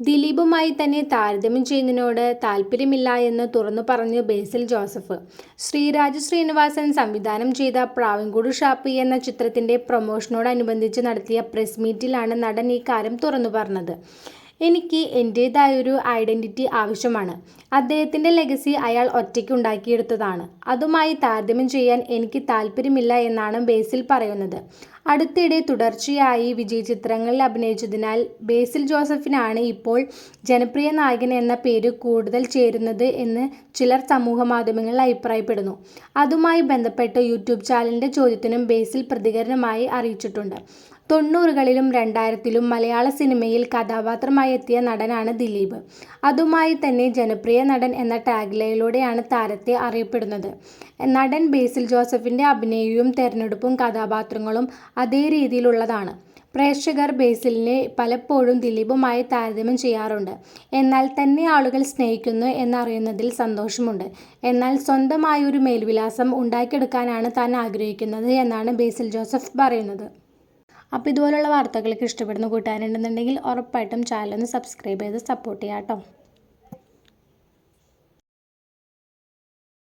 ദിലീപുമായി തന്നെ താരതമ്യം ചെയ്യുന്നതിനോട് താല്പര്യമില്ല എന്ന് തുറന്നു പറഞ്ഞ് ബേസിൽ ജോസഫ്. ശ്രീരാജ് ശ്രീനിവാസൻ സംവിധാനം ചെയ്ത പ്രാവൻകൂട് ഷാപ്പി എന്ന ചിത്രത്തിന്റെ പ്രൊമോഷനോടനുബന്ധിച്ച് നടത്തിയ പ്രസ് മീറ്റിലാണ് നടൻ ഇക്കാര്യം തുറന്നു പറഞ്ഞത്. എനിക്ക് എന്റേതായൊരു ഐഡന്റിറ്റി ആവശ്യമാണ്. അദ്ദേഹത്തിന്റെ ലെഗസി അയാൾ ഒറ്റയ്ക്ക് ഉണ്ടാക്കിയെടുത്തതാണ്. അതുമായി താരതമ്യം ചെയ്യാൻ എനിക്ക് താല്പര്യമില്ല എന്നാണ് ബേസിൽ പറയുന്നത്. അടുത്തിടെ തുടർച്ചയായി വിജയ് ചിത്രങ്ങളിൽ അഭിനയിച്ചതിനാൽ ബേസിൽ ജോസഫിനാണ് ഇപ്പോൾ ജനപ്രിയ നായകൻ എന്ന പേര് കൂടുതൽ ചേരുന്നത് എന്ന് ചിലർ സമൂഹ മാധ്യമങ്ങളിൽ അഭിപ്രായപ്പെടുന്നു. അതുമായി ബന്ധപ്പെട്ട് യൂട്യൂബ് ചാനലിന്റെ ചോദ്യത്തിനും ബേസിൽ പ്രതികരണമായി അറിയിച്ചിട്ടുണ്ട്. തൊണ്ണൂറുകളിലും രണ്ടായിരത്തിലും മലയാള സിനിമയിൽ കഥാപാത്രമായി എത്തിയ നടനാണ് ദിലീപ്. അതുമായി തന്നെ ജനപ്രിയ നടൻ എന്ന ടാഗ്ലൈനിലൂടെയാണ് താരത്തെ അറിയപ്പെടുന്നത്. നടൻ ബേസിൽ ജോസഫിന്റെ അഭിനയവും തെരഞ്ഞെടുപ്പും കഥാപാത്രങ്ങളും അതേ രീതിയിലുള്ളതാണ്. പ്രേക്ഷകർ ബേസിലിനെ പലപ്പോഴും ദിലീപുമായി താരതമ്യം ചെയ്യാറുണ്ട്. എന്നാൽ തന്നെ ആളുകൾ സ്നേഹിക്കുന്നു എന്നറിയുന്നതിൽ സന്തോഷമുണ്ട്. എന്നാൽ സ്വന്തമായൊരു മേൽവിലാസം ഉണ്ടാക്കിയെടുക്കാനാണ് താൻ ആഗ്രഹിക്കുന്നത് എന്നാണ് ബേസിൽ ജോസഫ് പറയുന്നത്. അപ്പോൾ ഇതുപോലുള്ള വാർത്തകളൊക്കെ ഇഷ്ടപ്പെടുന്ന കൂട്ടുകാരുണ്ടെന്നുണ്ടെങ്കിൽ ഉറപ്പായിട്ടും ചാനൽ ഒന്ന് സബ്സ്ക്രൈബ് ചെയ്ത് സപ്പോർട്ട് ചെയ്യാം കേട്ടോ